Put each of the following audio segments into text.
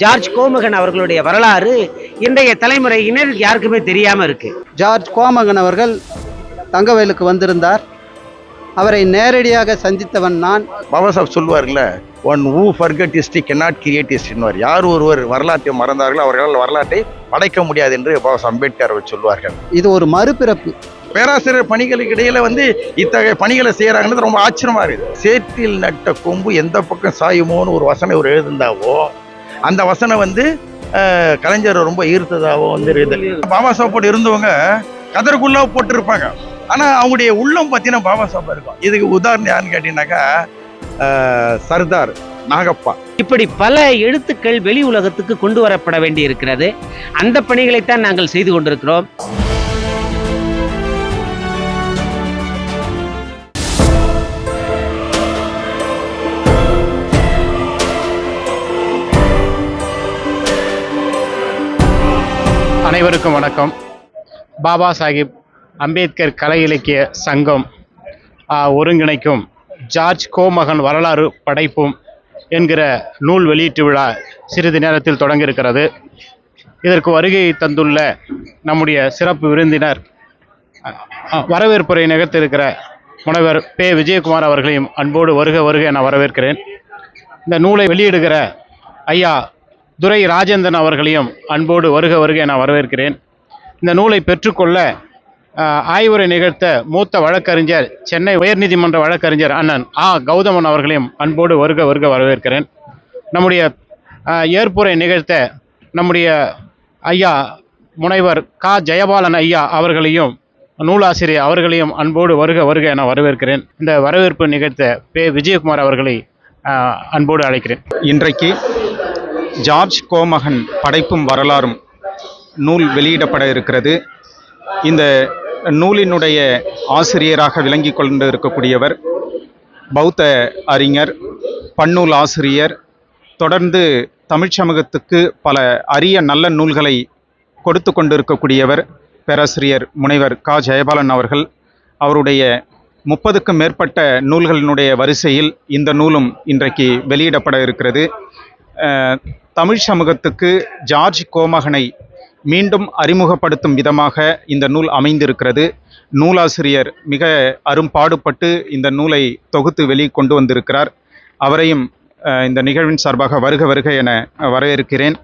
George கோமகன் அவர்களுடைய வரலாறு இன்றைய தலைமுறையினர் யாருக்குமே தெரியாம இருக்கு. ஜார்ஜ் கோமகன் அவர்கள் தங்கவயலுக்கு வந்திருந்தார். அவரை நேரடியாக சந்தித்தவன் நான். Baba Saheb சொல்லுவார்ல one who forget history cannot create ஹிஸ்ட்ரின்வார் யார் ஒருவர் வரலாற்றை மறந்தார்களோ அவர்களால் வரலாற்றை படைக்க முடியாது என்று பாபா அம்பேத்கர் அவர் சொல்வார்கள் இது ஒரு மறுபிறப்பு. பேராசிரியர் பணிகளுக்கு இடையில வந்து இத்தகைய பணிகளை செய்யறாங்கன்றது ரொம்ப ஆச்சரியமா இருக்குது. சேற்றில் நட்ட கொம்பு எந்த பக்கம் சாயுமோன்னு ஒரு வசனம் ஒரு எழுதுந்தாவோ அந்த வசனம் வந்து கலைஞர் ரொம்ப ஈர்த்ததாகவும் வந்து இருக்குது. பாபா சாப்பாடு இருந்தவங்க கதருக்குள்ள போட்டிருப்பாங்க. ஆனால் அவங்களுடைய உள்ளம் பார்த்தீங்கன்னா பாபா சாப்பா இருக்கும். இதுக்கு உதாரணம் யாருன்னு கேட்டீங்கன்னாக்கா சர்தார் நாகப்பா. இப்படி பல எழுத்துக்கள் வெளி உலகத்துக்கு கொண்டு வரப்பட வேண்டி இருக்கிறது அந்த பணிகளைத்தான் நாங்கள் செய்து கொண்டிருக்கிறோம். அனைவருக்கும் வணக்கம். பாபா சாஹிப் அம்பேத்கர் கலை இலக்கிய சங்கம் ஒருங்கிணைக்கும் ஜார்ஜ் கோமகன் வரலாறு படைப்பும் என்கிற நூல் வெளியீட்டு விழா சிறிது நேரத்தில் தொடங்க இருக்கிறது இதற்கு வருகை தந்துள்ள நம்முடைய சிறப்பு விருந்தினர் வரவேற்புரை நிகழ்த்திருக்கிற முனைவர் பே. விஜயகுமார் அவர்களையும் அன்போடு வருக வருக என வரவேற்கிறேன். இந்த நூலை வெளியிடுகிற ஐயா துரை ராஜேந்திரன் அவர்களையும் அன்போடு வருக வருக என வரவேற்கிறேன். இந்த நூலை பெற்றுக்கொள்ள ஆய்வுரை நிகழ்த்த மூத்த வழக்கறிஞர் சென்னை உயர்நீதிமன்ற வழக்கறிஞர் அண்ணன் ஆ. கௌதமன் அவர்களையும் அன்போடு வருக வருக வரவேற்கிறேன். நம்முடைய ஏற்புரை நிகழ்த்த நம்முடைய ஐயா முனைவர் கா. ஜெயபாலன் ஐயா அவர்களையும் நூலாசிரியர் அவர்களையும் அன்போடு வருக வருக என வரவேற்கிறேன். இந்த வரவேற்பு நிகழ்த்த பே. விஜயகுமார் அவர்களை அன்போடு அழைக்கிறேன். இன்றைக்கு ஜார்ஜ் கோமகன் படைப்பும் வரலாறும் நூல் வெளியிடப்பட இருக்கிறது. இந்த நூலினுடைய ஆசிரியராக விளங்கி கொண்டு இருக்கக்கூடியவர் பௌத்த அறிஞர் பன்னூல் ஆசிரியர் தொடர்ந்து தமிழ்ச் சமூகத்துக்கு பல அரிய நல்ல நூல்களை கொடுத்து கொண்டிருக்கக்கூடியவர் பேராசிரியர் முனைவர் க. ஜெயபாலன் அவர்கள். அவருடைய முப்பதுக்கும் மேற்பட்ட நூல்களினுடைய வரிசையில் இந்த நூலும் இன்றைக்கு வெளியிடப்பட இருக்கிறது. தமிழ் சமூகத்துக்கு ஜார்ஜ் கோமகனை மீண்டும் அறிமுகப்படுத்தும் விதமாக இந்த நூல் அமைந்திருக்கிறது. நூலாசிரியர் மிக அரும்பாடுபட்டு இந்த நூலை தொகுத்து வெளி கொண்டு வந்திருக்கிறார். அவரையும் இந்த நிகழ்வின் சார்பாக வருக வருக என வரவேற்கிறேன்.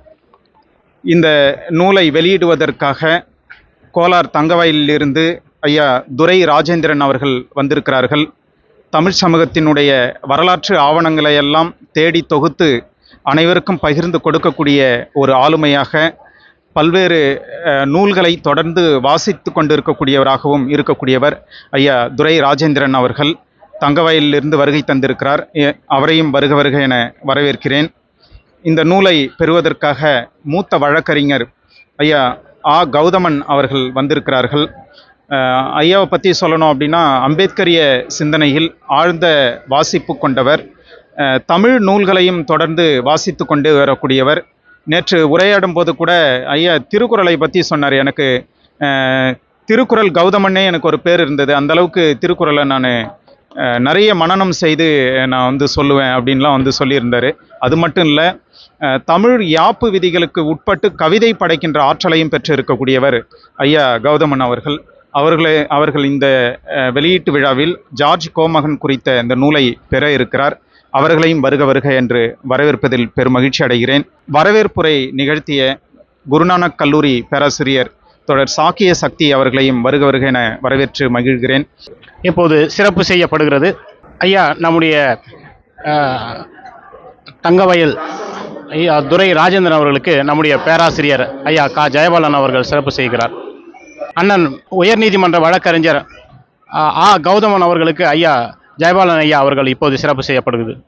இந்த நூலை வெளியிடுவதற்காக கோலார் தங்கவயலிலிருந்து ஐயா துரை ராஜேந்திரன் அவர்கள் வந்திருக்கிறார்கள். தமிழ் சமூகத்தினுடைய வரலாற்று ஆவணங்களை எல்லாம் தேடி தொகுத்து அனைவருக்கும் பகிர்ந்து கொடுக்கக்கூடிய ஒரு ஆளுமையாக பல்வேறு நூல்களை தொடர்ந்து வாசித்து கொண்டிருக்கக்கூடியவராகவும் இருக்கக்கூடியவர் ஐயா துரை ராஜேந்திரன் அவர்கள் தங்கவயலிலிருந்து வருகை தந்திருக்கிறார். அவரையும் வருக வருக என வரவேற்கிறேன். இந்த நூலை பெறுவதற்காக மூத்த வழக்கறிஞர் ஐயா ஆ கௌதமன் அவர்கள் வந்திருக்கிறார்கள். ஐயாவை பற்றி சொல்லணும் அப்படின்னா அம்பேத்கரிய சிந்தனையில் ஆழ்ந்த வாசிப்பு கொண்டவர். தமிழ் நூல்களையும் தொடர்ந்து வாசித்து கொண்டு வரக்கூடியவர். நேற்று உரையாடும் போது கூட ஐயா திருக்குறளை பற்றி சொன்னார். எனக்கு திருக்குறள் கௌதமன்னே எனக்கு ஒரு பேர் இருந்தது. அந்த அளவுக்கு திருக்குறளை நான் நிறைய மனனம் செய்து நான் வந்து சொல்லுவேன் அப்படின்லாம் வந்து சொல்லியிருந்தார். அது மட்டும் இல்லை தமிழ் யாப்பு விதிகளுக்கு உட்பட்டு கவிதை படைக்கின்ற ஆற்றலையும் பெற்று இருக்கக்கூடியவர் ஐயா கௌதமன் அவர்கள். அவர்களே அவர்கள் இந்த வெளியீட்டு விழாவில் ஜார்ஜ் கோமகன் குறித்த இந்த நூலை பெற இருக்கிறார். அவர்களையும் வருக வருக என்று வரவேற்பதில் பெரும் மகிழ்ச்சி அடைகிறேன். வரவேற்புரை நிகழ்த்திய குருநானக் கல்லூரி பேராசிரியர் தொடர் சாக்கிய சக்தி அவர்களையும் வருக வருக என வரவேற்று மகிழ்கிறேன். இப்போது சிறப்பு செய்யப்படுகிறது. ஐயா நம்முடைய தங்கவயல் ஐயா துரை ராஜேந்திரன் அவர்களுக்கு நம்முடைய பேராசிரியர் ஐயா கா. ஜெயபாலன் அவர்கள் சிறப்பு செய்கிறார். அண்ணன் உயர்நீதிமன்ற வழக்கறிஞர் ஆ. கௌதமன் அவர்களுக்கு ஐயா ஜெயபாலன் ஐயா அவர்கள் இப்போது சிறப்பு செய்யப்படுகிறது.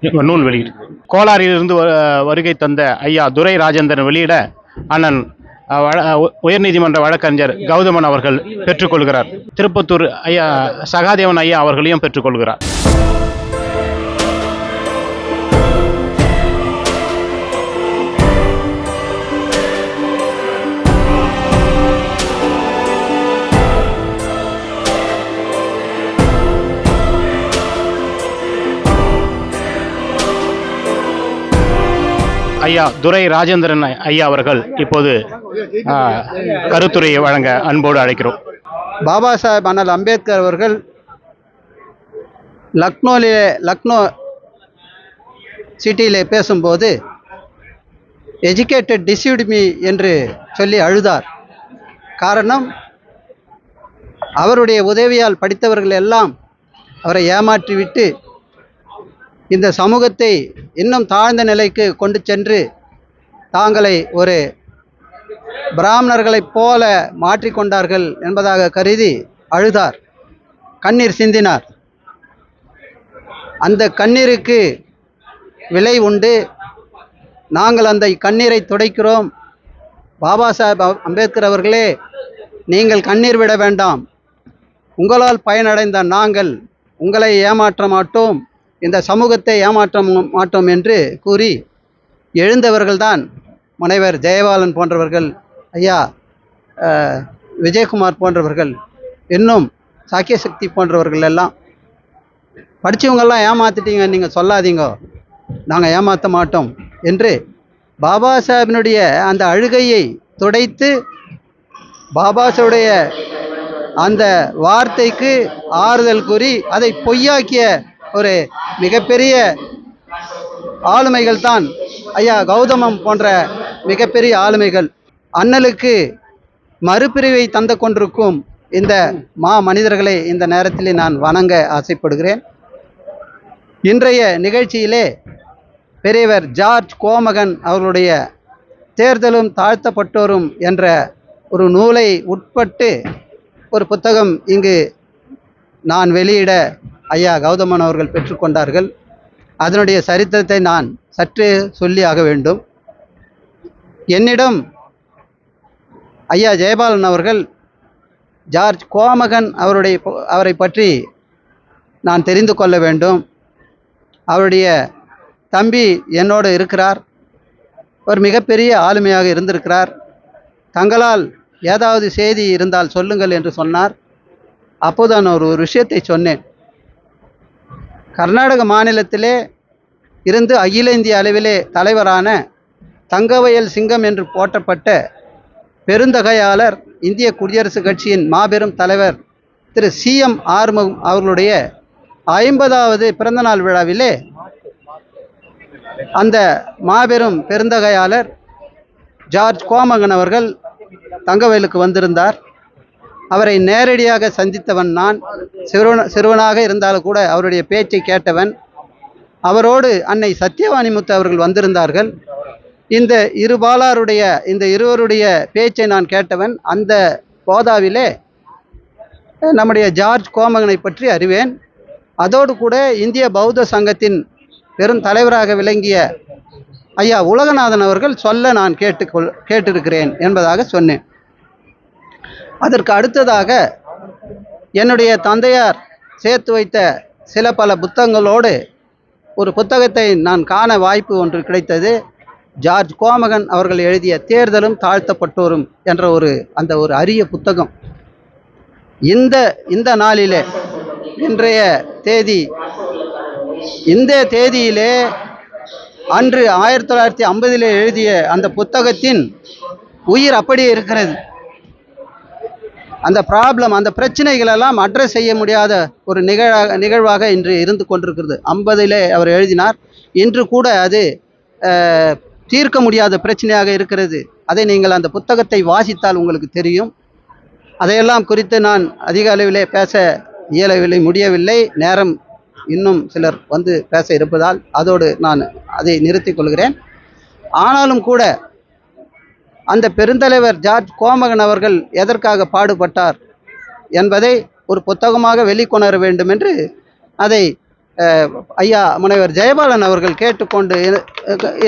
நூல் வெளியீடு. கோலாரிலிருந்து வருகை தந்த ஐயா துரை ராஜேந்திரன் வெளியிட அண்ணன் வழ- உயர்நீதிமன்ற வழக்கறிஞர் கௌதமன் அவர்கள் பெற்றுக்கொள்கிறார். திருப்பத்தூர் ஐயா சகாதேவன் ஐயா அவர்களையும் பெற்றுக்கொள்கிறார். ஐயா துரை ராஜேந்திரன் ஐயா அவர்கள் இப்போது கருத்துரையை வழங்க அன்போடு அழைக்கிறோம். பாபா சாஹேப் அண்ணல் அம்பேத்கர் அவர்கள் லக்னோவிலே லக்னோ சிட்டியிலே பேசும்போது எஜுகேட்டட் டிசீவ்டு மீ என்று சொல்லி அழுதார். காரணம் அவருடைய உதவியால் படித்தவர்கள் எல்லாம் அவரை ஏமாற்றிவிட்டு இந்த சமூகத்தை இன்னும் தாழ்ந்த நிலைக்கு கொண்டு சென்று தாங்களை ஒரு பிராமணர்களைப் போல மாற்றிக்கொண்டார்கள் என்பதாக கருதி அழுதார். கண்ணீர் சிந்தினார். அந்த கண்ணீருக்கு விலை உண்டு. நாங்கள் அந்த கண்ணீரை துடைக்கிறோம். பாபா சாஹேப் அம்பேத்கர் அவர்களே நீங்கள் கண்ணீர் விட வேண்டாம். உங்களால் பயனடைந்த நாங்கள் உங்களை ஏமாற்ற மாட்டோம். இந்த சமூகத்தை ஏமாற்றம் மாட்டோம் என்று கூறி எழுந்தவர்கள்தான் முனைவர் ஜெயபாலன் போன்றவர்கள் ஐயா விஜயகுமார் போன்றவர்கள் இன்னும் சாக்கியசக்தி போன்றவர்கள் எல்லாம். படித்தவங்கெல்லாம் ஏமாத்திட்டீங்க நீங்கள் சொல்லாதீங்க. நாங்கள் ஏமாற்ற மாட்டோம் என்று பாபா சாஹிபினுடைய அந்த அழுகையை துடைத்து பாபா அந்த வார்த்தைக்கு ஆறுதல் கூறி அதை பொய்யாக்கிய ஒரு மிகப்பெரிய ஆளுமைகள் தான் ஐயா கௌதமம் போன்ற மிகப்பெரிய ஆளுமைகள். அண்ணலுக்கு மறுபிரிவை தந்து கொண்டிருக்கும் இந்த மா மனிதர்களை இந்த நேரத்தில் நான் வணங்க ஆசைப்படுகிறேன். இன்றைய நிகழ்ச்சியிலே பெரியவர் ஜார்ஜ் கோமகன் அவர்களுடைய தேர்தலும் தாழ்த்தப்பட்டோரும் என்ற ஒரு நூலை உட்பட்டு ஒரு புத்தகம் இங்கு நான் வெளியிட ஐயா கௌதமன் அவர்கள் பெற்றுக்கொண்டார்கள் அதனுடைய சரித்திரத்தை நான் சற்று ஆக வேண்டும். என்னிடம் ஐயா ஜெயபாலன் அவர்கள் ஜார்ஜ் கோமகன் அவருடைய அவரை பற்றி நான் தெரிந்து கொள்ள வேண்டும். அவருடைய தம்பி என்னோடு இருக்கிறார். ஒரு மிகப்பெரிய ஆளுமையாக இருந்திருக்கிறார். தங்களால் ஏதாவது செய்தி இருந்தால் சொல்லுங்கள் என்று சொன்னார். அப்போது நான் ஒரு ஒரு விஷயத்தை சொன்னேன். கர்நாடக மாநிலத்திலே இருந்து அகில இந்திய அளவிலே தலைவரான தங்கவயல் சிங்கம் என்று போற்றப்பட்ட பெருந்தகையாளர் இந்திய குடியரசுக் கட்சியின் மாபெரும் தலைவர் திரு சி எம் ஆறுமுகம் அவர்களுடைய ஐம்பதாவது பிறந்தநாள் விழாவிலே அந்த மாபெரும் பெருந்தகையாளர் ஜார்ஜ் கோமகன் அவர்கள் தங்கவயலுக்கு வந்திருந்தார். அவரை நேரடியாக சந்தித்தவன் நான். சிறுவன சிறுவனாக இருந்தாலும் கூட அவருடைய பேச்சை கேட்டவன். அவரோடு அன்னை சத்யவாணிமுத்து அவர்கள் வந்திருந்தார்கள். இந்த இருபாலாருடைய இந்த இருவருடைய பேச்சை நான் கேட்டவன். அந்த போதாவிலே நம்முடைய ஜார்ஜ் கோமகனை பற்றி அறிவேன். அதோடு கூட இந்திய பௌத்த சங்கத்தின் பெரும் தலைவராக விளங்கிய ஐயா உலகநாதன் அவர்கள் சொல்ல நான் கேட்டுக்கொள் கேட்டிருக்கிறேன் என்பதாக சொன்னேன். அதற்கு அடுத்ததாக என்னுடைய தந்தையார் சேர்த்து வைத்த சில பல புத்தகங்களோடு ஒரு புத்தகத்தை நான் காண வாய்ப்பு ஒன்று கிடைத்தது. ஜார்ஜ் கோமகன் அவர்கள் எழுதிய தேர்தலும் தாழ்த்தப்பட்டோரும் என்ற ஒரு அந்த ஒரு அரிய புத்தகம். இந்த இந்த நாளிலே இன்றைய தேதி இந்த தேதியிலே அன்று ஆயிரத்தி தொள்ளாயிரத்தி ஐம்பதிலே எழுதிய அந்த புத்தகத்தின் உயிர் அப்படியே இருக்கிறது. அந்த ப்ராப்ளம் அந்த பிரச்சனைகள் எல்லாம் அட்ரஸ் செய்ய முடியாத ஒரு நிகழாக நிகழ்வாக இன்று இருந்து கொண்டிருக்கிறது. ஐம்பதிலே அவர் எழுதினார் இன்று கூட அது தீர்க்க முடியாத பிரச்சனையாக இருக்கிறது. அதை நீங்கள் அந்த புத்தகத்தை வாசித்தால் உங்களுக்கு தெரியும். அதையெல்லாம் குறித்து நான் அதிக அளவிலே பேச இயலவில்லை முடியவில்லை. நேரம் இன்னும் சிலர் வந்து பேச இருப்பதால் அதோடு நான் அதை நிறுத்திக் கொள்கிறேன். ஆனாலும் கூட அந்த பெருந்தலைவர் ஜார்ஜ் கோமகன் அவர்கள் எதற்காக பாடுபட்டார் என்பதை ஒரு புத்தகமாக வெளிக்கொணர வேண்டும் என்று அதை ஐயா முனைவர் ஜெயபாலன் அவர்கள் கேட்டுக்கொண்டு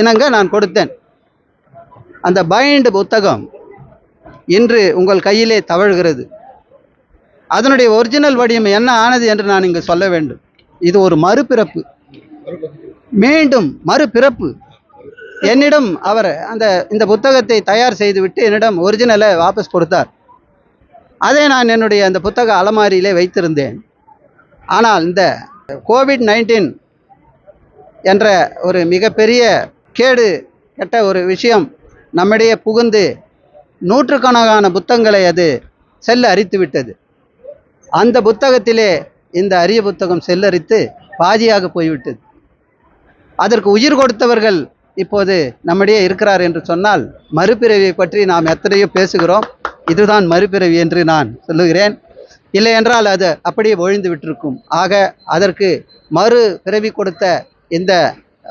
இணங்க நான் கொடுத்தேன். அந்த பைண்ட் புத்தகம் இன்று உங்கள் கையிலே தவழ்கிறது. அதனுடைய ஒரிஜினல் வடிவம் என்ன ஆனது என்று நான் இங்கு சொல்ல வேண்டும். இது ஒரு மறுபிறப்பு. மீண்டும் மறுபிறப்பு. என்னிடம் அவர் அந்த இந்த புத்தகத்தை தயார் செய்துவிட்டு என்னிடம் ஒரிஜினலை வாபஸ் கொடுத்தார். அதை நான் என்னுடைய அந்த புத்தக அலமாரியிலே வைத்திருந்தேன். ஆனால் இந்த கோவிட் நைன்டீன் என்ற ஒரு மிகப்பெரிய கேடு கெட்ட ஒரு விஷயம் நம்மிடையே புகுந்து நூற்றுக்கணக்கான புத்தகங்களை அது செல்ல அரித்து விட்டது அந்த புத்தகத்திலே இந்த அரிய புத்தகம் செல்லரித்து பாதியாக போய்விட்டது. அதற்கு உயிர் கொடுத்தவர்கள் இப்போது நம்மிடையே இருக்கிறார் என்று சொன்னால் மறுபிறவியை பற்றி நாம் எத்தனையோ பேசுகிறோம். இதுதான் மறுபிறவி என்று நான் சொல்லுகிறேன். இல்லை என்றால் அது அப்படியே ஒழிந்து விட்டிருக்கும். ஆக அதற்கு மறு பிறவி கொடுத்த இந்த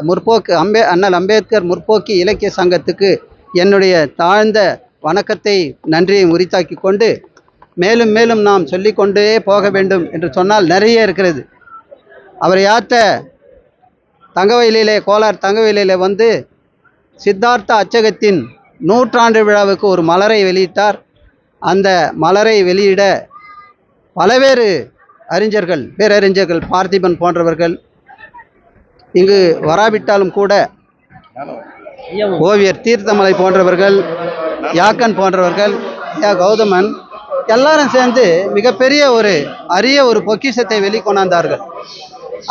முற்போக்கு அம்பே அண்ணல் அம்பேத்கர் முற்போக்கு இலக்கிய சங்கத்துக்கு என்னுடைய தாழ்ந்த வணக்கத்தை நன்றியை உரித்தாக்கி கொண்டு மேலும் மேலும் நாம் சொல்லிக்கொண்டே போக வேண்டும் என்று சொன்னால் நிறைய இருக்கிறது. அவரை யாத்த தங்கவயலிலே கோலார் தங்கவயலிலே வந்து சித்தார்த்த அச்சகத்தின் நூற்றாண்டு விழாவுக்கு ஒரு மலரை வெளியிட்டார். அந்த மலரை வெளியிட பலவேறு அறிஞர்கள் பேரறிஞர்கள் பார்த்திபன் போன்றவர்கள் இங்கு வராவிட்டாலும் கூட ஓவியர் தீர்த்தமலை போன்றவர்கள் யாக்கன் போன்றவர்கள் யா கௌதமன் எல்லாரும் சேர்ந்து மிகப்பெரிய ஒரு அரிய ஒரு பொக்கிஷத்தை வெளிக்கொணர்ந்தார்கள்.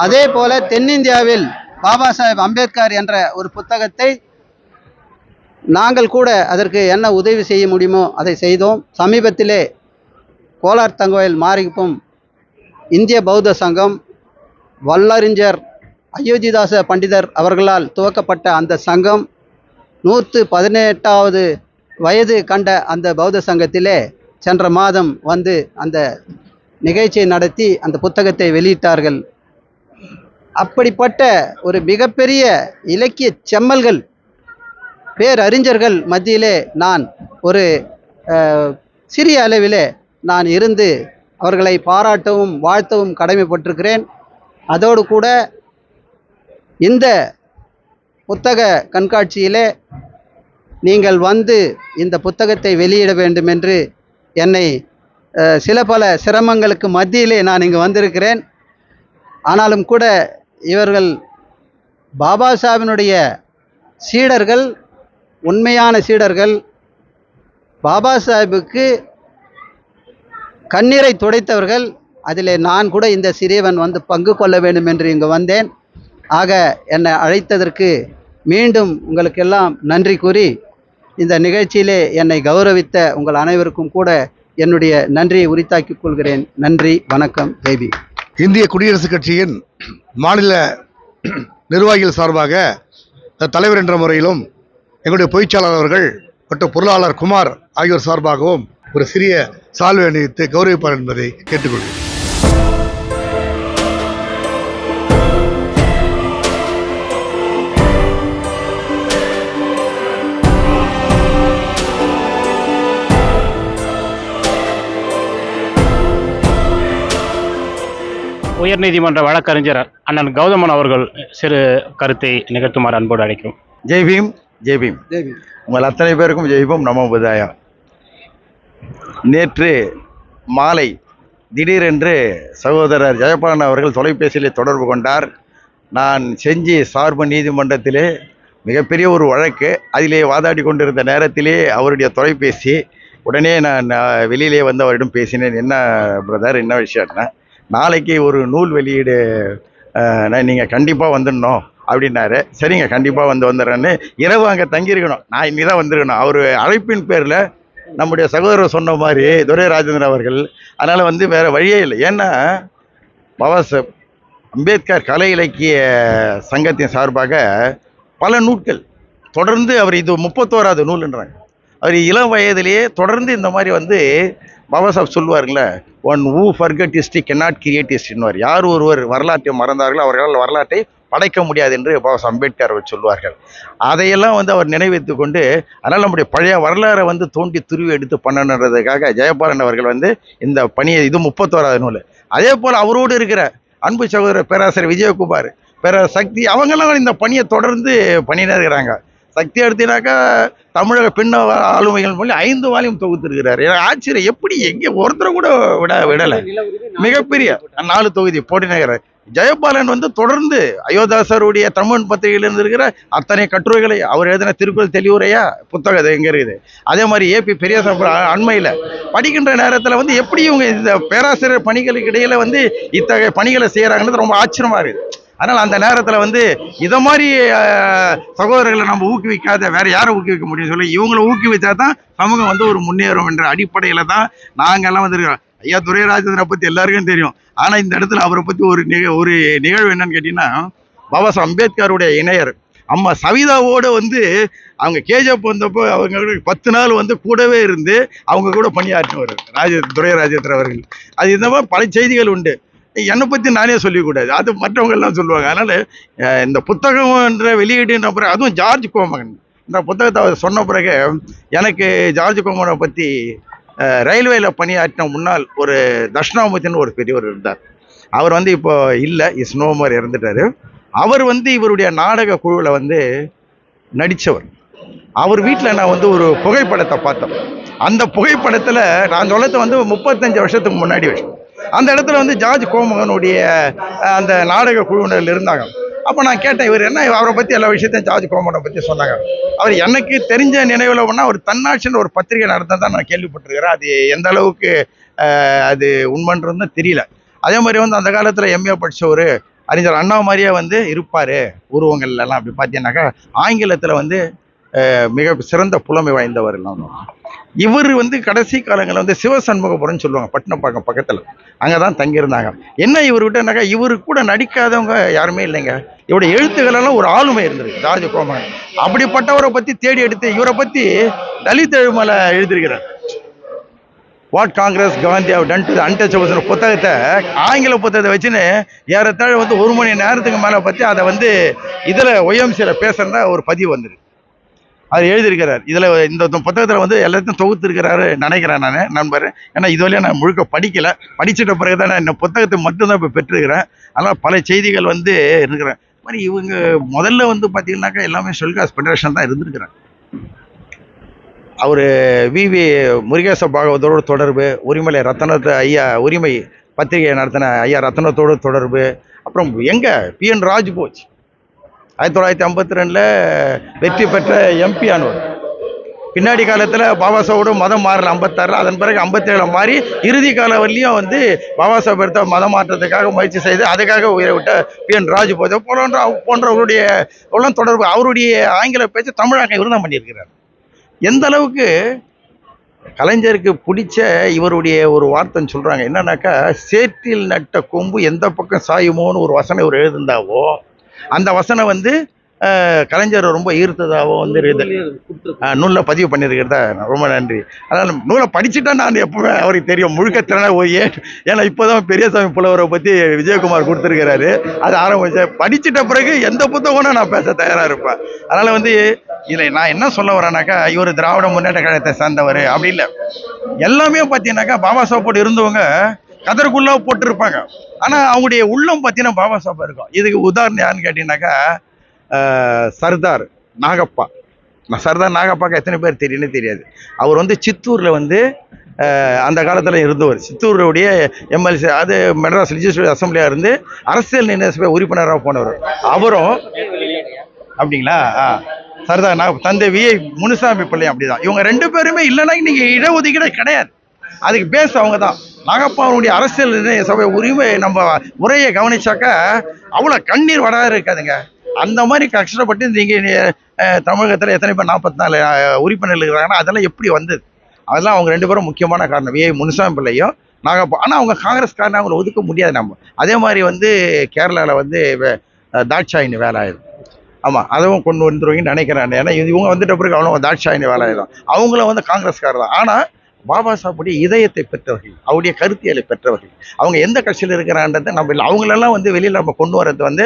அதே போல தென்னிந்தியாவில் பாபா சாஹேப் அம்பேத்கர் என்ற ஒரு புத்தகத்தை நாங்கள் கூட அதற்கு என்ன உதவி செய்ய முடியுமோ அதை செய்தோம். சமீபத்திலே கோலார் தங்கோயில் மாரிக்கும் இந்திய பௌத்த சங்கம் வல்லறிஞர் அயோத்திதாச பண்டிதர் அவர்களால் துவக்கப்பட்ட அந்த சங்கம் நூற்று பதினெட்டாவது வயது கண்ட அந்த பௌத்த சங்கத்திலே சென்ற மாதம் வந்து அந்த நிகழ்ச்சியை நடத்தி அந்த புத்தகத்தை வெளியிட்டார்கள். அப்படிப்பட்ட ஒரு மிகப்பெரிய இலக்கிய செம்மல்கள் பேரறிஞர்கள் மத்தியிலே நான் ஒரு சிறிய அளவிலே நான் இருந்து அவர்களை பாராட்டவும் வாழ்த்தவும் கடமைப்பட்டிருக்கிறேன். அதோடு கூட இந்த புத்தக கண்காட்சியிலே நீங்கள் வந்து இந்த புத்தகத்தை வெளியிட வேண்டும் என்று என்னை சில பல சிரமங்களுக்கு மத்தியிலே நான் இங்கு வந்திருக்கிறேன். ஆனாலும் கூட இவர்கள் பாபா சாஹிபினுடைய சீடர்கள் உண்மையான சீடர்கள் பாபா சாஹிபுக்கு கண்ணீரை துடைத்தவர்கள் அதிலே நான் கூட இந்த சிறியவன் வந்து பங்கு கொள்ள வேண்டும் என்று இங்கு வந்தேன். ஆக என்னை அழைத்ததற்கு மீண்டும் உங்களுக்கெல்லாம் நன்றி கூறி இந்த நிகழ்ச்சியிலே என்னை கௌரவித்த உங்கள் அனைவருக்கும் கூட என்னுடைய நன்றியை உரித்தாக்கிக் கொள்கிறேன். நன்றி வணக்கம் தேவி இந்திய குடியரசுக் கட்சியின் மாநில நிர்வாகிகள் சார்பாக தலைவர் என்ற முறையிலும் எங்களுடைய பொய்ச்சாளர் அவர்கள் மற்றும் பொருளாளர் குமார் ஆகியோர் சார்பாகவும் ஒரு சிறிய சால்வை அணிவித்து கௌரவிப்பார் என்பதை கேட்டுக்கொள்கிறேன். உயர்நீதிமன்ற வழக்கறிஞர் அண்ணன் கௌதமன் அவர்கள் சிறு கருத்தை நிகழ்த்துமாறு அன்போடு அழைக்கிறோம். ஜெய் பீம் ஜெய் பீம். உங்கள் அத்தனை பேருக்கும் ஜெய்போம் நமோ புதாயா நேற்று மாலை திடீரென்று சகோதரர் ஜெயபாலன் அவர்கள் தொலைபேசியிலே தொடர்பு கொண்டார். நான் செஞ்சி சார்பு நீதிமன்றத்திலே மிகப்பெரிய ஒரு வழக்கு. அதிலே வாதாடி கொண்டிருந்த நேரத்திலே அவருடைய தொலைபேசி உடனே நான் வெளியிலே வந்து அவரிடம் பேசினேன். என்ன பிரதர் என்ன விஷயம்னா நாளைக்கு ஒரு நூல் வெளியீடு நீங்கள் கண்டிப்பாக வந்துடணும் அப்படின்னாரு. சரிங்க கண்டிப்பாக வந்து வந்துடுறேன்னு. இரவு அங்கே தங்கியிருக்கணும். நான் இன்னி தான் வந்துருக்கணும். அவர் அழைப்பின் பேரில் நம்முடைய சகோதரர் சொன்ன மாதிரி துரை ராஜேந்திரன் அவர்கள் அதனால் வந்து வேறு வழியே இல்லை. ஏன்னா பவாஸ் அம்பேத்கர் கலை இலக்கிய சங்கத்தின் சார்பாக பல நூட்கள் தொடர்ந்து அவர் இது முப்பத்தோராது நூல்ன்றாங்க. அவர் இளம் வயதிலேயே தொடர்ந்து இந்த மாதிரி வந்து Baba Saheb சொல்லுவார்ல one who forget history cannot create ஹிஸ்ட்ரின்வார் யார் ஒருவர் வரலாற்றை மறந்தார்களோ அவர்களால் வரலாற்றை படைக்க முடியாது என்று பாபா சாஹேப் அம்பேத்கர் அவர் சொல்வார்கள் அதையெல்லாம் வந்து அவர் நினைவைத்து கொண்டு அதனால் நம்முடைய பழைய வரலாறை வந்து தோண்டி துருவி எடுத்து பண்ணணுன்றதுக்காக ஜெயபாலன் அவர்கள் வந்து இந்த பணியை இது முப்பத்தோராது நூல். அதே போல் அவரோடு இருக்கிற அன்பு சகோதரர் பேராசிரியர் விஜயகுமார் பேர சக்தி அவங்கெல்லாம் இந்த பணியை தொடர்ந்து பண்ணினே இருக்கிறாங்க. சக்தி எடுத்தினாக்கா தமிழக பெண் ஆளுமைகள் மொழி ஐந்து வாலியும் தொகுத்திருக்கிறார். எனக்கு ஆச்சரியம். எப்படி எங்கே ஒருத்தரை கூட விட விடலை. மிகப்பெரிய நாலு தொகுதி போட்டிநகர் ஜெயபாலன் வந்து தொடர்ந்து அயோத்தாசருடைய தமிழ் பத்திரிகையில் இருக்கிற அத்தனை கட்டுரைகளை அவர் எழுதின திருக்குறள் தெளிவுரையா புத்தகம் அது எங்கே இருக்குது? அதே மாதிரி ஏபி பெரியசாமி அண்மையில் படிக்கின்ற நேரத்தில் வந்து எப்படி இவங்க இந்த பேராசிரியர் பணிகளுக்கு இடையில வந்து இத்தகைய பணிகளை செய்கிறாங்கன்றது ரொம்ப ஆச்சரியமா இருக்குது. அதனால் அந்த நேரத்தில் வந்து இதை மாதிரி சகோதரர்களை நம்ம ஊக்குவிக்காத வேற யாரை ஊக்குவிக்க முடியும் சொல்லி இவங்களை ஊக்குவித்தா தான் சமூகம் வந்து ஒரு முன்னேறும் என்ற அடிப்படையில் தான் நாங்கெல்லாம் வந்திருக்கோம் ஐயா துரைராஜேந்திரனை பற்றி எல்லாருக்கும் தெரியும். ஆனால் இந்த இடத்துல அவரை பற்றி ஒரு நிக ஒரு நிகழ்வு என்னன்னு கேட்டிங்கன்னா பாபா சாஹ் அம்பேத்கருடைய இணையர். அம்மா சவிதாவோட வந்து அவங்க கேஜப் வந்தப்போ அவங்க பத்து நாள் வந்து கூடவே இருந்து அவங்க கூட பணியாற்றினவர் ராஜ துரைராஜேந்திர அவர்கள். அது இந்த மாதிரி பல செய்திகள் உண்டு. என்னை பற்றி நானே சொல்லிக்கூடாது. அது மற்றவங்க எல்லாம் சொல்லுவாங்க. அதனால் இந்த புத்தகம்ன்ற வெளியீடுன்ற பிறகு அதுவும் ஜார்ஜ் கோமகன். இந்த புத்தகத்தை அவர் சொன்ன பிறகு எனக்கு ஜார்ஜ் கோமகனை பற்றி ரயில்வேல பணியாற்றின முன்னால் ஒரு தட்சிணாமூர்த்தின்னு ஒரு பெரியவர் இருந்தார். அவர் வந்து இப்போ இல்லை இஸ் நோமர் அவர் வந்து இவருடைய நாடக குழுவில் வந்து நடித்தவர் அவர் வீட்டில் நான் வந்து ஒரு புகைப்படத்தை பார்த்தேன். அந்த புகைப்படத்தில் நான் சொல்லத்தை வந்து முப்பத்தஞ்சு வருஷத்துக்கு முன்னாடி விஷயம். அந்த இடத்துல வந்து ஜார்ஜ் கோமகனுடைய அந்த நாடக குழுவினர் இருந்தாங்க. அப்போ நான் கேட்டேன் இவர் என்ன அவரை பற்றி எல்லா விஷயத்தையும் ஜார்ஜ் கோமகனை பற்றி சொன்னாங்க. அவர் எனக்கு தெரிஞ்ச நினைவில் ஒன்றா ஒரு தன்னாட்சின்னு ஒரு பத்திரிகை நடத்த நான் கேள்விப்பட்டிருக்கிறேன். அது எந்த அளவுக்கு அது உண்மைன்றது தெரியல. அதே மாதிரி வந்து அந்த காலத்தில் எம்ஏ படித்தவர் அறிஞர் அண்ணா மாதிரியே வந்து இருப்பார் உருவங்கள்லாம் அப்படி பார்த்தீங்கன்னாக்கா ஆங்கிலத்தில் வந்து அஹ், மிக சிறந்த புலமை வாய்ந்தவர் எல்லாம். இவர் வந்து கடைசி காலங்களில் வந்து சிவசண்முகபுரம்னு சொல்லுவாங்க பட்டினப்பாக்கம் பக்கத்தில். அங்கே தான் தங்கியிருந்தாங்க. என்ன இவர்கிட்டனாக்கா இவரு கூட நடிக்காதவங்க யாருமே இல்லைங்க. இவருடைய எழுத்துக்களெல்லாம் ஒரு ஆளுமை இருந்திருக்கு ஜார்ஜ் கோமகன் அப்படிப்பட்டவரை பற்றி தேடி எடுத்து இவரை பற்றி தலித் எழுமலை எழுதியிருக்கிறார். What Congress Gandhi our done to untouchables புத்தகத்தை ஆங்கில புத்தகத்தை வச்சுன்னு ஏறத்தாழ வந்து ஒரு மணி நேரத்துக்கு மேலே பற்றி அதை வந்து இதில் ஒய்எம்சியில் பேசுகிறதா ஒரு பதிவு வந்துருக்கு அவர் எழுதியிருக்கிறார். இதில் இந்த புத்தகத்தில் வந்து எல்லாத்தையும் தொகுத்திருக்கிறாரு நினைக்கிறேன் நான் நண்பர். ஏன்னா இதுவரையும் நான் முழுக்க படிக்கலை. படிச்சிட்ட பிறகு தான் நான் இந்த புத்தகத்தை மட்டும்தான் இப்போ பெற்றிருக்கிறேன். அதனால் பல செய்திகள் வந்து இருக்கிறேன். இது மாதிரி இவங்க முதல்ல வந்து பார்த்தீங்கன்னாக்கா எல்லாமே ஷெல்காஸ் ஃபெடரேஷன் தான் இருந்திருக்கிறேன் அவர் விவி முருகேச பாகவதோடு தொடர்பு உரிமலை ரத்தனத்தை ஐயா உரிமை பத்திரிகை நடத்தின ஐயா ரத்னத்தோடு தொடர்பு அப்புறம் எங்கே? P N Rajbhoj. ஆயிரத்தி தொள்ளாயிரத்தி ஐம்பத்தி ரெண்டில் வெற்றி பெற்ற எம்பி ஆனவர். பின்னாடி காலத்தில் பாபா சாஹோட மதம் மாறல ஐம்பத்தாறில். அதன் பிறகு ஐம்பத்தேழில் மாறி இறுதி கால வரலையும் வந்து பாபா சாஹேப் எடுத்த மதம் மாற்றத்துக்காக முயற்சி செய்து அதுக்காக உயிரை விட்ட பி என் ராஜ்போஜ் போன்ற போன்றவருடைய எல்லாம் தொடர்பு அவருடைய ஆங்கில பேச்சு தமிழாக்க இவர் தான் பண்ணியிருக்கிறார். எந்த அளவுக்கு கலைஞருக்கு பிடிச்ச இவருடைய ஒரு வார்த்தைன்னு சொல்கிறாங்க என்னன்னாக்கா சேற்றில் நட்ட கொம்பு எந்த பக்கம் சாயுமோன்னு ஒரு வசனம் இவர் எழுதிருந்தாவோ அந்த வசனம் வந்து கலைஞரை ரொம்ப ஈர்த்ததாவோ வந்து நூலில் பதிவு பண்ணியிருக்கிறதா? ரொம்ப நன்றி. அதனால் நூலை படிச்சுட்டா நான் எப்பவுமே அவருக்கு தெரியும். முழுக்க திறனை போய் ஏன்னா இப்போ தான் பெரியசாமி புலவரை பற்றி விஜயகுமார் கொடுத்துருக்கிறாரு. அது ஆரம்பிச்சேன் படிச்சிட்ட பிறகு எந்த புத்தகம்னா நான் பேச தயாராக இருப்பேன். அதனால் வந்து இதில் நான் என்ன சொல்ல வரேனாக்கா இவர் திராவிட முன்னேற்ற கழகத்தை சேர்ந்தவர் அப்படி இல்லை. எல்லாமே பார்த்தீங்கன்னாக்கா பாபா சாப்பாடு இருந்தவங்க கதருக்குள்ளே போட்டிருப்பாங்க. ஆனால் அவங்களுடைய உள்ளம் பார்த்தீங்கன்னா பாபா சாப்பா இருக்கும். இதுக்கு உதாரணம் யாருன்னு கேட்டீங்கன்னாக்கா சர்தார் நாகப்பா. நான் சர்தார் நாகப்பாக்கு எத்தனை பேர் தெரியும்னு தெரியாது. அவர் வந்து சித்தூரில் வந்து அந்த காலத்தில் இருந்தவர். சித்தூருடைய எம்எல்சி அது மெட்ராஸ் லெஜிஸ்லேட்டிவ் அசம்பிளியாக இருந்து அரசியல் நிர்ணய உறுப்பினராக போனவர். அவரும் அப்படிங்களா? ஆ. சர்தார் நாக தந்தை விஐ முனுசாமி பிள்ளை அப்படிதான். இவங்க ரெண்டு பேருமே இல்லைன்னா இன்னைக்கு இடஒதுக்கீடு கிடையாது. அதுக்கு பேச அவங்க தான் நாகப்பாவனுடைய அரசியல் நிர்ணய சபை உரிமை நம்ம உரையை கவனிச்சாக்கா அவ்வளோ கண்ணீர் வடாத இருக்காதுங்க. அந்த மாதிரி கஷ்டப்பட்டு நீங்கள் தமிழகத்தில் எத்தனை பேர் நாற்பத்தி நாலு உறுப்பினர்கள் இருக்கிறாங்கன்னா அதெல்லாம் எப்படி வந்தது? அதெல்லாம் அவங்க ரெண்டு பேரும் முக்கியமான காரணம். விஐ முனுசாமி பிள்ளையும் நாகப்பா ஆனால் அவங்க காங்கிரஸ்காரனை அவங்கள ஒதுக்க முடியாது நம்ம. அதே மாதிரி வந்து கேரளாவில் வந்து தாட்சாயினி வேலை ஆயிடும் ஆமாம் அதுவும் கொண்டு வந்துருவீங்கன்னு நினைக்கிறேன் ஏன்னா இவங்க வந்துட்ட பிறகு அவனும் தாட்சாயினி வேலை ஆயிடும் அவங்களும் வந்து காங்கிரஸ்காரர் தான். ஆனால் பாபா சாஹிப்புடைய இதயத்தை பெற்றவர்கள் அவருடைய கருத்தியலை பெற்றவர்கள். அவங்க எந்த கட்சியில் இருக்கிறான்றதை நம்ம இல்லை அவங்களெல்லாம் வந்து வெளியில் நம்ம கொண்டு வரது வந்து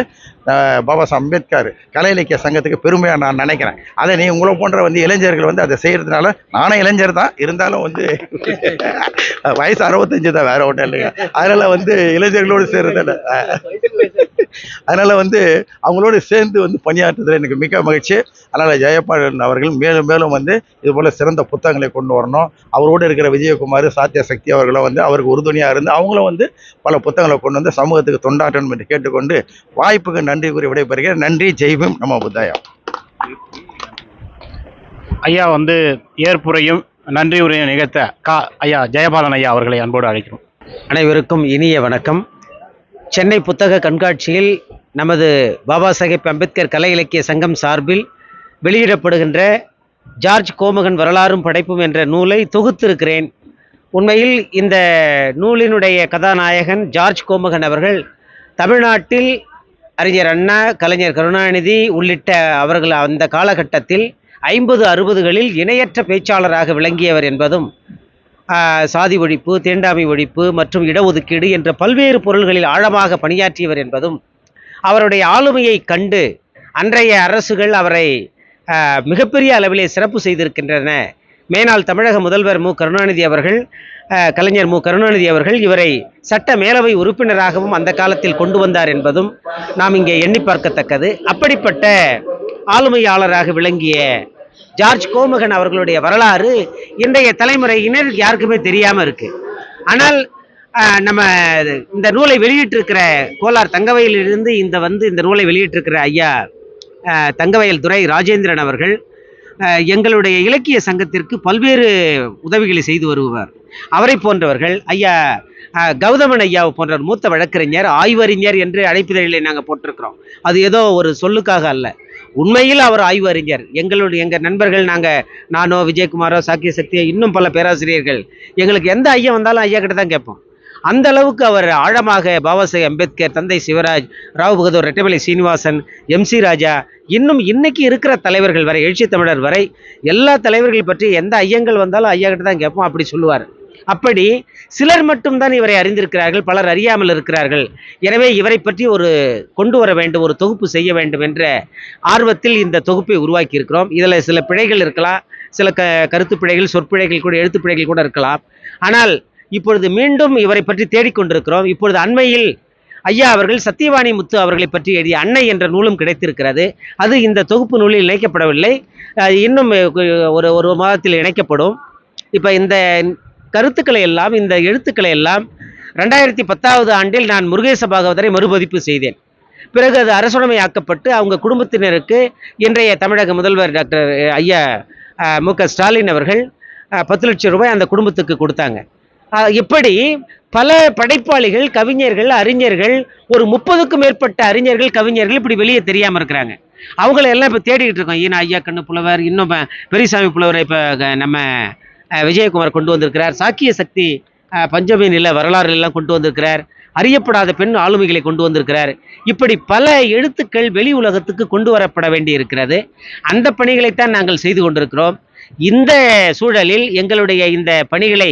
பாபா சாஹ் அம்பேத்கர் கலை இலக்கிய சங்கத்துக்கு பெருமையாக நான் நினைக்கிறேன். அதை நீ உங்களை போன்ற வந்து இளைஞர்கள் வந்து அதை செய்கிறதுனால நானும் இளைஞர் தான். இருந்தாலும் வந்து வயசு அறுபத்தஞ்சு தான் வேற ஒன்றும் இல்லைங்க. அதனால் வந்து இளைஞர்களோடு சேர்றதில்லை. அதனால வந்து அவங்களோடு சேர்ந்து வந்து பணியாற்றுறதுல எனக்கு மிக மகிழ்ச்சி. அதனால ஜெயபாலன் அவர்கள் மேலும் மேலும் வந்து இது போல சிறந்த புத்தகங்களை கொண்டு வரணும். அவரோடு இருக்கிற விஜயகுமார் சாத்திய சக்தி அவர்களும் வந்து அவருக்கு உறுதுணையாக இருந்து அவங்களும் வந்து பல புத்தகங்களை கொண்டு வந்து சமூகத்துக்கு தொண்டாற்றணும் என்று கேட்டுக்கொண்டு வாய்ப்புக்கு நன்றி கூறி விடைபெறுகிறேன். நன்றி ஜெய்பம் நம்ம புத்தாயா. ஐயா வந்து ஏற்புரையும் நன்றி உரையும் நிகழ்த்த கா ஐயா ஜெயபாலன் ஐயா அவர்களை அன்போடு அழைக்கிறோம். அனைவருக்கும் இனிய வணக்கம். சென்னை புத்தக கண்காட்சியில் நமது பாபா சாஹேப் அம்பேத்கர் கலை இலக்கிய சங்கம் சார்பில் வெளியிடப்படுகின்ற ஜார்ஜ் கோமகன் வரலாறும் படைப்பும் என்ற நூலை தொகுத்திருக்கிறேன். உண்மையில் இந்த நூலினுடைய கதாநாயகன் ஜார்ஜ் கோமகன் அவர்கள் தமிழ்நாட்டில் அறிஞர் அண்ணா கலைஞர் கருணாநிதி உள்ளிட்ட அவர்கள் அந்த காலகட்டத்தில் ஐம்பது அறுபதுகளில் இணையற்ற பேச்சாளராக விளங்கியவர் என்பதும் சாதி ஒழிப்பு தீண்டாமை ஒழிப்பு மற்றும் இடஒதுக்கீடு என்ற பல்வேறு பொருள்களில் ஆழமாக பணியாற்றியவர் என்பதும் அவருடைய ஆளுமையை கண்டு அன்றைய அரசுகள் அவரை மிகப்பெரிய அளவிலே சிறப்பு செய்திருக்கின்றன. மேனாள் தமிழக முதல்வர் மு. கருணாநிதி அவர்கள் கலைஞர் மு. கருணாநிதி அவர்கள் இவரை சட்ட மேலவை உறுப்பினராகவும் அந்த காலத்தில் கொண்டு வந்தார் என்பதும் நாம் இங்கே எண்ணி பார்க்கத்தக்கது. அப்படிப்பட்ட ஆளுமையாளராக விளங்கிய ஜார்ஜ் கோமகன் அவர்களுடைய வரலாறு இன்றைய தலைமுறையினர் யாருக்குமே தெரியாமல் இருக்குது ஆனால் நம்ம இந்த நூலை வெளியிட்டிருக்கிற கோலார் தங்கவையிலிருந்து இந்த வந்து இந்த நூலை வெளியிட்டிருக்கிற ஐயா தங்கவயல் துரை ராஜேந்திரன் அவர்கள் எங்களுடைய இலக்கிய சங்கத்திற்கு பல்வேறு உதவிகளை செய்து வருவார் அவரை போன்றவர்கள் ஐயா கௌதமன் ஐயா போன்ற மூத்த வழக்கறிஞர் ஆய்வறிஞர் என்று அழைப்பிதழிலே நாங்கள் போட்டிருக்கிறோம். அது ஏதோ ஒரு சொல்லுக்காக அல்ல. உண்மையில் அவர் ஆய்வு அறிஞர் எங்களுடைய எங்கள் நண்பர்கள் நாங்கள் நானோ விஜயகுமாரோ சாக்கிய சக்தியோ இன்னும் பல பேராசிரியர்கள். எங்களுக்கு எந்த ஐயா வந்தாலும் ஐயா கிட்ட தான் கேட்போம். அந்த அளவுக்கு அவர் ஆழமாக பாபாசாஹேப் அம்பேத்கர் தந்தை சிவராஜ் ராவ் பகதூர் ரெட்டமலை சீனிவாசன் எம் சி ராஜா இன்னும் இன்னைக்கு இருக்கிற தலைவர்கள் வரை எழுச்சி தமிழர் வரை எல்லா தலைவர்கள் பற்றி எந்த ஐயங்கள் வந்தாலும் ஐயா கிட்ட தான் கேட்போம் அப்படி சொல்லுவார். அப்படி சிலர் மட்டும்தான் இவரை அறிந்திருக்கிறார்கள் பலர் அறியாமல் இருக்கிறார்கள். எனவே இவரை பற்றி ஒரு கொண்டு வர வேண்டும் ஒரு தொகுப்பு செய்ய வேண்டும் என்ற ஆர்வத்தில் இந்த தொகுப்பை உருவாக்கி இருக்கிறோம் இதில் சில பிழைகள் இருக்கலாம் சில க கருத்து பிழைகள் சொற்பிழைகள் கூட எழுத்து பிழைகள் கூட இருக்கலாம். ஆனால் இப்பொழுது மீண்டும் இவரை பற்றி தேடிக்கொண்டிருக்கிறோம். இப்பொழுது அண்மையில் ஐயா அவர்கள் சத்தியவாணி முத்து அவர்களை பற்றி எழுதிய அன்னை என்ற நூலும் கிடைத்திருக்கிறது. அது இந்த தொகுப்பு நூலில் இணைக்கப்படவில்லை. இன்னும் ஒரு ஒரு மாதத்தில் இணைக்கப்படும். இப்போ இந்த கருத்துக்களை எல்லாம் இந்த எழுத்துக்களை எல்லாம் ரெண்டாயிரத்தி பத்தாவது ஆண்டில் நான் முருகேச பாகவதரை மறுபதிப்பு செய்தேன். பிறகு அது அரசுடைமையாக்கப்பட்டு அவங்க குடும்பத்தினருக்கு இன்றைய தமிழக முதல்வர் டாக்டர் ஐயா மு க ஸ்டாலின் அவர்கள் பத்து லட்சம் ரூபாய் அந்த குடும்பத்துக்கு கொடுத்தாங்க. இப்படி பல படைப்பாளிகள் கவிஞர்கள் அறிஞர்கள் ஒரு முப்பதுக்கும் மேற்பட்ட அறிஞர்கள் கவிஞர்கள் இப்படி வெளியே தெரியாமல் இருக்கிறாங்க. அவங்கள எல்லாம் இப்போ தேடிக்கிட்டு இருக்கோம். ஈனா ஐயா கண்ணு புலவர் இன்னும் பெரியசாமி புலவரை இப்போ நம்ம விஜயகுமார் கொண்டு வந்திருக்கிறார். சாக்கிய சக்தி பஞ்சமி நில வரலாறு எல்லாம் கொண்டு வந்திருக்கிறார். அறியப்படாத பெண் ஆளுமைகளை கொண்டு வந்திருக்கிறார். இப்படி பல எழுத்துக்கள் வெளி உலகத்துக்கு கொண்டு வரப்பட வேண்டி இருக்கிறது அந்த பணிகளைத்தான் நாங்கள் செய்து கொண்டிருக்கிறோம். இந்த சூழலில் எங்களுடைய இந்த பணிகளை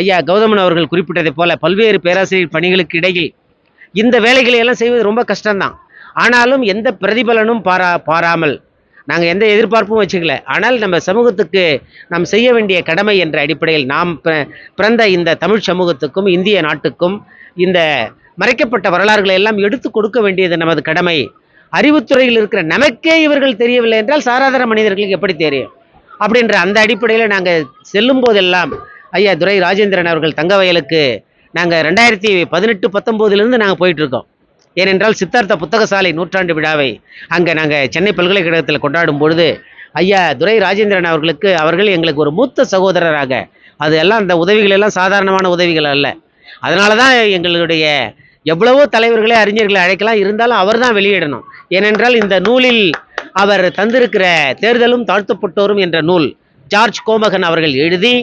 ஐயா கௌதமன் அவர்கள் குறிப்பிட்டதைப் போல பல்வேறு பேராசிரியர் பணிகளுக்கு இடையில் இந்த வேலைகளை எல்லாம் செய்வது ரொம்ப கஷ்டம்தான். ஆனாலும் எந்த பிரதிபலனும் பாரா பாராமல் நாங்கள் எந்த எதிர்பார்ப்பும் வச்சுக்கல. ஆனால் நம்ம சமூகத்துக்கு நாம் செய்ய வேண்டிய கடமை என்ற அடிப்படையில் நாம் பிற- பிறந்த இந்த தமிழ் சமூகத்துக்கும் இந்திய நாட்டுக்கும் இந்த மறைக்கப்பட்ட வரலாறுகளை எல்லாம் எடுத்து கொடுக்க வேண்டியது நமது கடமை. அறிவுத்துறையில் இருக்கிற நமக்கே இவர்கள் தெரியவில்லை என்றால் சாராதார மனிதர்களுக்கு எப்படி தெரியும்? அப்படின்ற அந்த அடிப்படையில் நாங்கள் செல்லும் போதெல்லாம் ஐயா துரை ராஜேந்திரன் அவர்கள் தங்கவயலுக்கு நாங்கள் ரெண்டாயிரத்தி பதினெட்டு பத்தொம்போதுலேருந்து நாங்கள் போயிட்டுருக்கோம் ஏனென்றால் சித்தார்த்த புத்தகசாலை நூற்றாண்டு விழாவை அங்கே நாங்கள் சென்னை பல்கலைக்கழகத்தில் கொண்டாடும் பொழுது ஐயா துரை ராஜேந்திரன் அவர்களுக்கு அவர்கள் எங்களுக்கு ஒரு மூத்த சகோதரராக. அது எல்லாம் அந்த உதவிகள் எல்லாம் சாதாரணமான உதவிகள் அல்ல. அதனால தான் எங்களுடைய எவ்வளவோ தலைவர்களை அறிஞர்களை அழைக்கலாம். இருந்தாலும் அவர் தான் வெளியிடணும். ஏனென்றால் இந்த நூலில் அவர் தந்திருக்கிற தேர்தலும் தாழ்த்தப்பட்டோரும் என்ற நூல் ஜார்ஜ் கோமகன் அவர்கள் எழுதி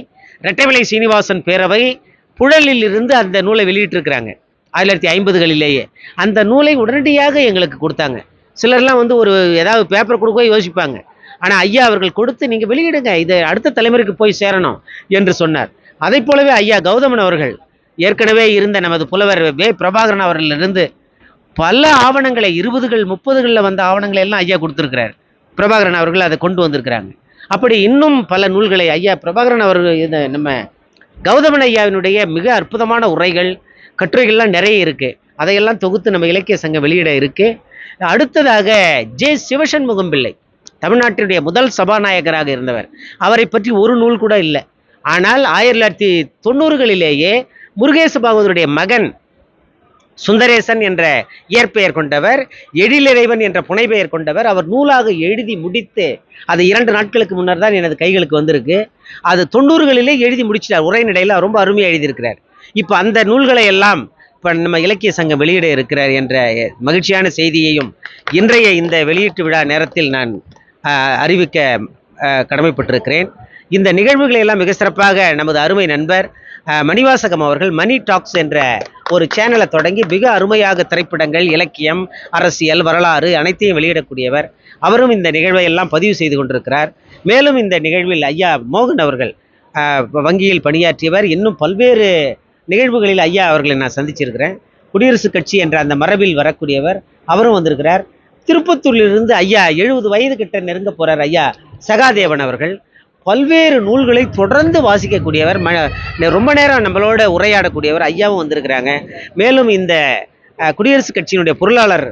ரெட்டைமலை சீனிவாசன் பேரவை புழலில் இருந்து அந்த நூலை வெளியிட்டிருக்கிறாங்க. ஆயிரத்தி தொள்ளாயிரத்தி ஐம்பதுகளிலேயே. அந்த நூலை உடனடியாக எங்களுக்கு கொடுத்தாங்க. சிலர்லாம் வந்து ஒரு ஏதாவது பேப்பர் கொடுக்க யோசிப்பாங்க. ஆனால் ஐயா அவர்கள் கொடுத்து நீங்கள் வெளியிடுங்க இதை அடுத்த தலைமுறைக்கு போய் சேரணும் என்று சொன்னார். அதை போலவே ஐயா கௌதமன் அவர்கள் ஏற்கனவே இருந்த நமது புலவர் வே பிரபாகரன் அவர்களிலிருந்து பல ஆவணங்களை இருபதுகள் முப்பதுகளில் வந்த ஆவணங்களை எல்லாம் ஐயா கொடுத்துருக்கிறார். பிரபாகரன் அவர்கள் அதை கொண்டு வந்திருக்கிறாங்க. அப்படி இன்னும் பல நூல்களை ஐயா பிரபாகரன் அவர்கள் நம்ம கௌதமன் ஐயாவினுடைய மிக அற்புதமான உரைகள் கட்டுரைகள்லாம் நிறைய இருக்குது அதையெல்லாம் தொகுத்து நம்ம இலக்கிய சங்கம் வெளியிட இருக்கு. அடுத்ததாக ஜே சிவசண்முகம் பிள்ளை தமிழ்நாட்டினுடைய முதல் சபாநாயகராக இருந்தவர். அவரை பற்றி ஒரு நூல் கூட இல்லை. ஆனால் ஆயிரத்தி தொள்ளாயிரத்தி தொண்ணூறுகளிலேயே முருகேச பாகவதருடைய மகன் சுந்தரேசன் என்ற இயற்பெயர் கொண்டவர் எழிலிறைவன் என்ற புனைப்பெயர் கொண்டவர் அவர் நூலாக எழுதி முடித்து அது இரண்டு நாட்களுக்கு முன்னர் தான் எனது கைகளுக்கு வந்திருக்கு. அது தொண்ணூறுகளிலே எழுதி முடிச்சிட்டார். உரைநடையில் ரொம்ப அருமையாக எழுதியிருக்கிறார். இப்போ அந்த நூல்களை எல்லாம் இப்போ நம்ம இலக்கிய சங்கம் வெளியிட இருக்கிறார் என்ற மகிழ்ச்சியான செய்தியையும் இன்றைய இந்த வெளியீட்டு விழா நேரத்தில் நான் அறிவிக்க கடமைப்பட்டிருக்கிறேன். இந்த நிகழ்வுகளை எல்லாம் மிக சிறப்பாக நமது அருமை நண்பர் மணிவாசகம் அவர்கள் மணி டாக்ஸ் என்ற ஒரு சேனலை தொடங்கி மிக அருமையாக திரைப்படங்கள் இலக்கியம் அரசியல் வரலாறு அனைத்தையும் வெளியிடக்கூடியவர். அவரும் இந்த நிகழ்வை எல்லாம் பதிவு செய்து கொண்டிருக்கிறார். மேலும் இந்த நிகழ்வில் ஐயா மோகன் அவர்கள் வங்கியில் பணியாற்றியவர். இன்னும் பல்வேறு நிகழ்வுகளில் ஐயா அவர்களை நான் சந்திச்சிருக்கிறேன். குடியரசுக் கட்சி என்ற அந்த மரபில் வரக்கூடியவர் அவரும் வந்திருக்கிறார். திருப்பத்தூரிலிருந்து ஐயா எழுபது வயது கிட்ட நெருங்க போகிறார் ஐயா சகாதேவன் அவர்கள். பல்வேறு நூல்களை தொடர்ந்து வாசிக்கக்கூடியவர் ம ரொம்ப நேரம் நம்மளோட உரையாடக்கூடியவர் ஐயாவும் வந்திருக்கிறாங்க. மேலும் இந்த குடியரசுக் கட்சியினுடைய பொருளாளர்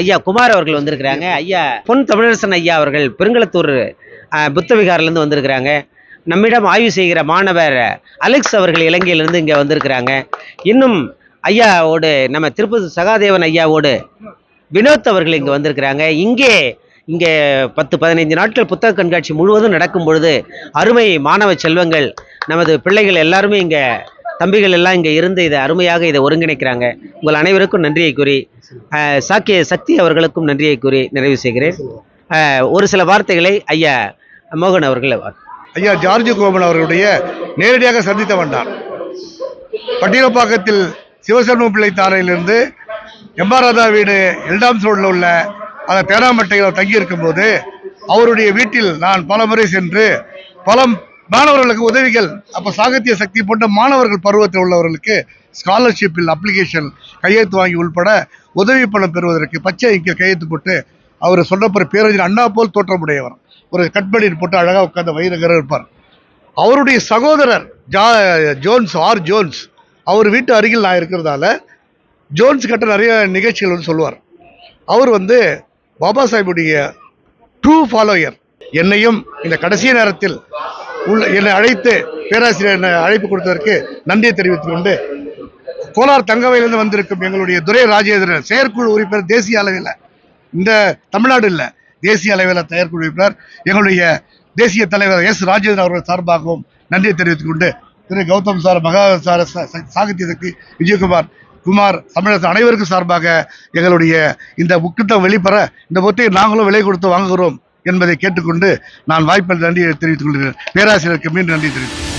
ஐயா குமார் அவர்கள் வந்திருக்கிறாங்க. ஐயா பொன் தமிழரசன் ஐயா அவர்கள் பெருங்கலத்தூர் புத்தவிகாரிலேருந்து புத்த விகாரிலேருந்து வந்திருக்கிறாங்க. நம்மிடம் ஆய்வு செய்கிற மாணவர் அலெக்ஸ் அவர்கள் இலங்கையிலிருந்து இங்கே வந்திருக்கிறாங்க. இன்னும் ஐயாவோடு நம்ம திருப்பதி சகாதேவன் ஐயாவோடு வினோத் அவர்கள் இங்கே வந்திருக்கிறாங்க. இங்கே இங்கே பத்து பதினைந்து நாட்கள் புத்தக கண்காட்சி முழுவதும் நடக்கும் பொழுது அருமை மாணவ செல்வங்கள் நமது பிள்ளைகள் எல்லாருமே இங்கே தம்பிகள் எல்லாம் இங்கே இருந்து இதை அருமையாக இதை ஒருங்கிணைக்கிறாங்க. உங்கள் அனைவருக்கும் நன்றியை கூறி சாக்கிய சக்தி அவர்களுக்கும் நன்றியை கூறி நிறைவு செய்கிறேன். ஒரு சில வார்த்தைகளை ஐயா மோகன் அவர்களை ஐயா ஜார்ஜ் கோபன் அவர்களுடைய நேரடியாக சந்தித்த வந்தார். பட்டியலப்பாக்கத்தில் சிவசர்ம பிள்ளை தாரையிலிருந்து எம்பாராதா வீடு இரண்டாம் ரோடில் உள்ள அந்த தேனாம்பட்டையில் தங்கியிருக்கும் போது அவருடைய வீட்டில் நான் பல முறை சென்று பல மாணவர்களுக்கு உதவிகள் அப்போ சாகித்ய சக்தி போன்ற மாணவர்கள் பருவத்தில் உள்ளவர்களுக்கு ஸ்காலர்ஷிப்பில் அப்ளிகேஷன் கையெழுத்து வாங்கி உள்பட உதவி பணம் பெறுவதற்கு பச்சை இங்கே கையெழுத்து போட்டு அவர் சொன்னப்புற பேரறிஞர் அண்ணா போல் தோற்றமுடையவர். ஒரு கட்படியில் போட்டு அழகாக உட்காந்து வைரகர் இருப்பார். அவருடைய சகோதரர் ஜா ஜோன்ஸ் ஆர் ஜோன்ஸ் அவர் வீட்டு அருகில் நான் இருக்கிறதால ஜோன்ஸ் கிட்ட நிறைய நிகழ்ச்சிகள் வந்து சொல்லுவார். அவர் வந்து பாபா சாஹிபுடைய ட்ரூ ஃபாலோயர் என்னையும் இந்த கடைசி நேரத்தில் உள்ள என்னை அழைத்து பேராசிரியர் என்னை அழைப்பு கொடுத்ததற்கு நன்றியை தெரிவித்துக் கொண்டு கோலார் தங்கவையிலிருந்து வந்திருக்கும் எங்களுடைய துரை ராஜேந்திரன் செயற்குழு உறுப்பினர் தேசிய அளவில் இந்த தமிழ்நாடு இல்லை. தேசிய அளவில் தயார்குழுவினர் எங்களுடைய தேசிய தலைவர் எஸ். ராஜேந்திரன் அவர்கள் சார்பாகவும் நன்றியை தெரிவித்துக் கொண்டு திரு. கௌதம் சார் மகா சார் சாகித்ய சக்தி விஜயகுமார் குமார் தமிழக அனைவருக்கும் சார்பாக எங்களுடைய இந்த புத்தகம் வெளிப்பெற இந்த புத்தகத்தை நாங்களும் விலை கொடுத்து வாங்குகிறோம் என்பதை கேட்டுக்கொண்டு நான் வாய்ப்பில் நன்றியை தெரிவித்துக் கொள்கிறேன். பேராசிரியருக்கு மீண்டும் நன்றி தெரிவித்துக்